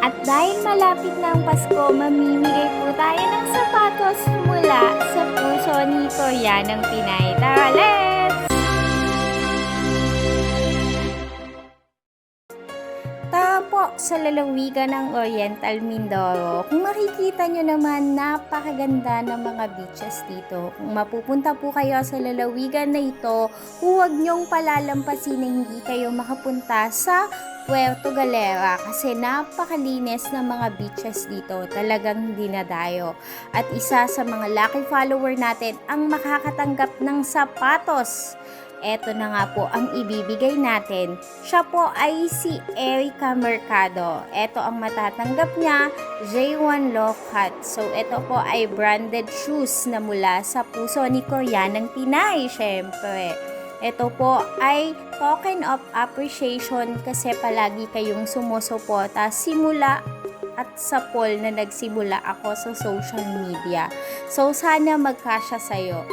At dahil malapit na ang Pasko, mamimigay po tayo ng sapatos mula sa puso ni Koreanang Pinay. Tara, let's! Tara po sa lalawigan ng Oriental Mindoro. Kung makikita nyo naman, napakaganda ng mga beaches dito. Kung mapupunta po kayo sa lalawigan na ito, huwag nyong palalampasin na hindi kayo makapunta sa Puerto Galera kasi napakalinis ng mga beaches dito. Talagang dinadayo. At isa sa mga lucky follower natin ang makakatanggap ng sapatos. Eto na nga po ang ibibigay natin. Siya po ay si Erica Mercado. Eto ang matatanggap niya, J1 Lockhart. So, ito po ay branded shoes na mula sa puso ni Koreanang Pinay, syempre. Ito po ay token of appreciation kasi palagi kayong sumusuporta simula at sa poll na nagsimula ako sa social media. So, sana magkasya sa'yo.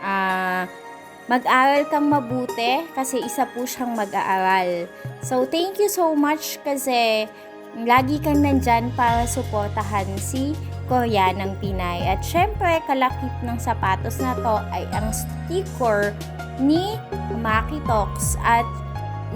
Ah... Mag-aral kang mabuti kasi isa po siyang mag-aaral. So, thank you so much kasi lagi kang nandyan para suportahan si Koreanang Pinay. At syempre, kalakip ng sapatos na to ay ang sticker ni Maki Talks at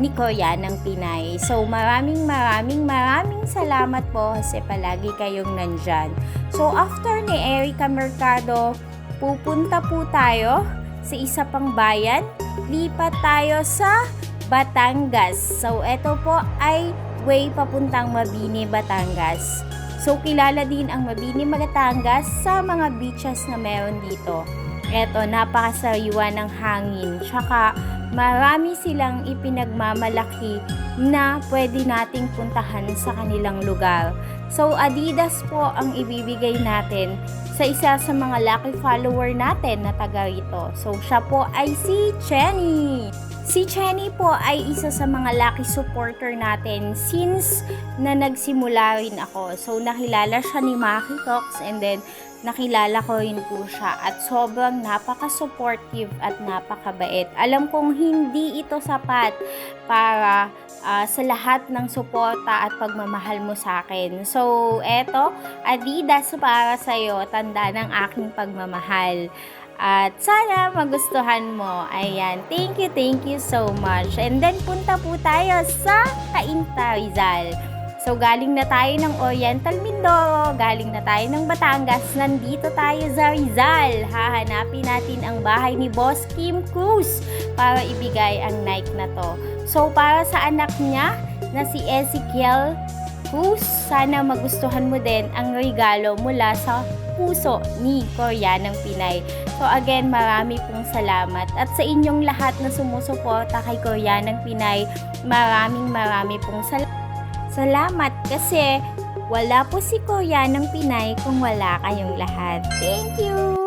ni Koreanang Pinay. So, maraming maraming maraming salamat po kasi palagi kayong nandyan. So, after ni Erica Mercado, pupunta po tayo sa isa pang bayan, lipat tayo sa Batangas. So, ito po ay way papuntang Mabini, Batangas. So, kilala din ang Mabini, Batangas sa mga beaches na meron dito. Ito, napakasariwa ng hangin. Tsaka, marami silang ipinagmamalaki na pwede nating puntahan sa kanilang lugar. So, Adidas po ang ibibigay natin sa isa sa mga lucky follower natin na taga rito. So, siya po ay si Chenny. Si Chenny po ay isa sa mga lucky supporter natin since na nagsimula rin ako. So, nakilala siya ni Maki Talks and then nakilala ko rin po siya at sobrang napaka-supportive at napakabait. Alam kong hindi ito sapat para ah, sa lahat ng suporta at pagmamahal mo sa akin. So, eto, Adidas para sa'yo, tanda ng aking pagmamahal. At sana magustuhan mo. Ayan. Thank you, thank you so much. And then, punta po tayo sa Cainta Rizal. So, galing na tayo ng Oriental Mindoro, galing na tayo ng Batangas, nandito tayo sa Rizal. Hahanapin natin ang bahay ni Boss Kim Cruz para ibigay ang Nike na to. So, para sa anak niya na si Ezekiel Cruz, sana magustuhan mo din ang regalo mula sa puso ni Koreanang Pinay. So again, marami pong salamat. At sa inyong lahat na sumusuporta kay Koreanang Pinay, maraming marami pong sal- salamat kasi wala po si Koreanang Pinay kung wala kayong lahat. Thank you!